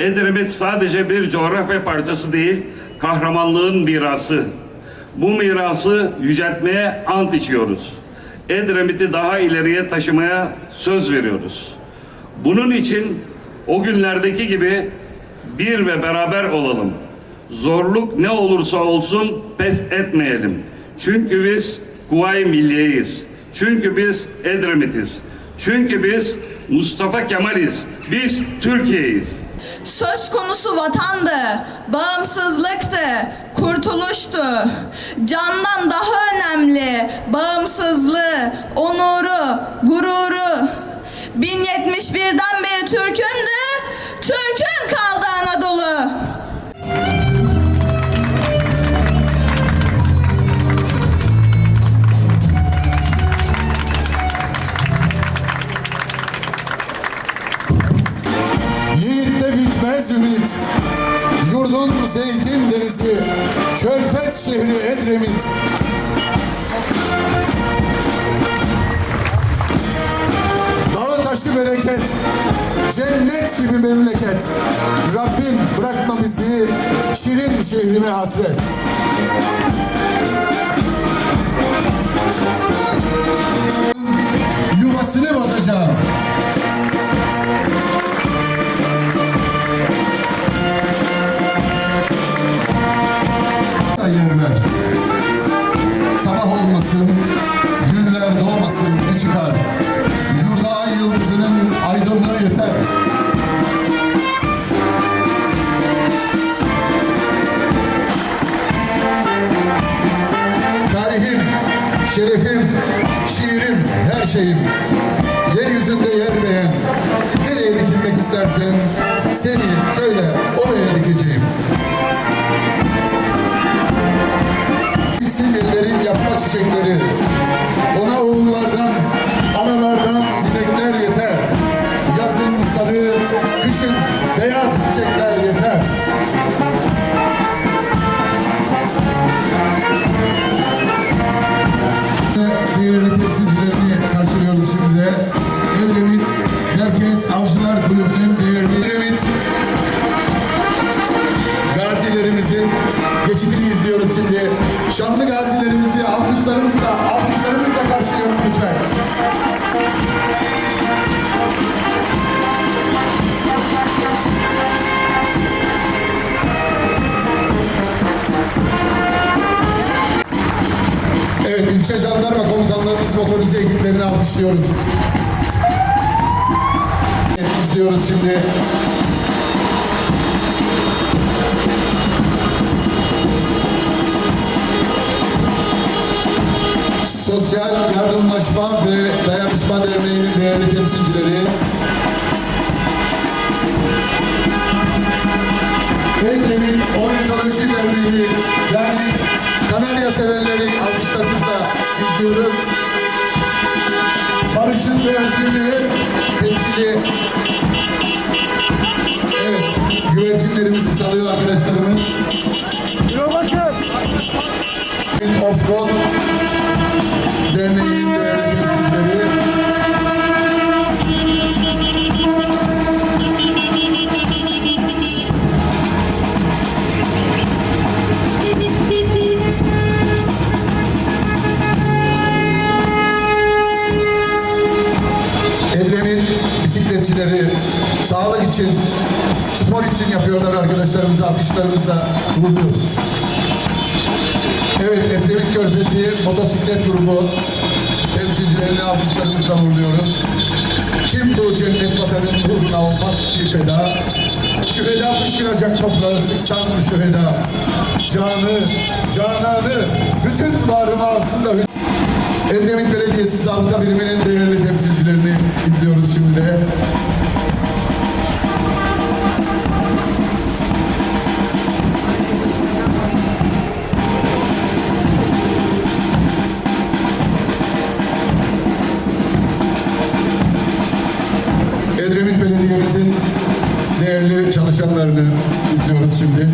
Edremit sadece bir coğrafya parçası değil, kahramanlığın mirası. Bu mirası yüceltmeye ant içiyoruz. Edremit'i daha ileriye taşımaya söz veriyoruz. Bunun için o günlerdeki gibi bir ve beraber olalım. Zorluk ne olursa olsun pes etmeyelim. Çünkü biz Kuvayi Milliye'yiz. Çünkü biz Edremit'iz. Çünkü biz Mustafa Kemal'iz. Biz Türkiye'yiz. Söz konusu vatandı, bağımsızlıktı, kurtuluştu. Candan daha önemli bağımsızlığı, onuru, gururu. 1071'den beri Türk'ündü, bitmez ümit. Yurdun zeytin denizi, körfez şehri Edremit. Dağı taşı bereket, cennet gibi memleket. Rabbim bırakma bizi şirin şehrime hasret. Yuvasını bozacağım. Şerefim, şiirim, her şeyim. Yeryüzünde yer beğen. Nereye dikilmek istersen seni söyle oraya dikeceğim. Bitsin ellerin yapma çiçekleri. Ona oğullardan, analardan dilekler yeter. Yazın sarı, kışın beyaz çiçekler Avcılar Kulübü'nün değerli Edremit gazilerimizin geçitini izliyoruz şimdi. Şanlı gazilerimizi alkışlarımızla, alkışlarımızla karşılayalım lütfen. Evet, ilçe jandarma komutanlarımız motorize ekiplerini alkışlıyoruz. Evet, izliyoruz şimdi. Sosyal Yardımlaşma ve Dayanışma Derneği'nin değerli temsilcileri, Edremit Ornitoloji Derneği yani Kanarya severleri alkışlarımızla izliyoruz. Barış'ın ve özgürlüğü temsili Offroad Derneği'nin değerli temsilcileri. Edremit bisikletçileri sağlık için, spor için yapıyorlar arkadaşlarımızı alkışlarımızla uğurluyoruz. Evet, Edremit Körfezi motosiklet grubu temsilcilerini alkışlarımızla uğurluyoruz. Kim bu cennet vatanın uğruna olmaz ki feda? Şüheda fışkıracak toprağı sıksan mı şüheda? Canı, cananı, bütün varımı alsın da Edremit Belediyesi Zabıta Biriminin değerli temsilcilerini izliyoruz şimdi de. Şimdi.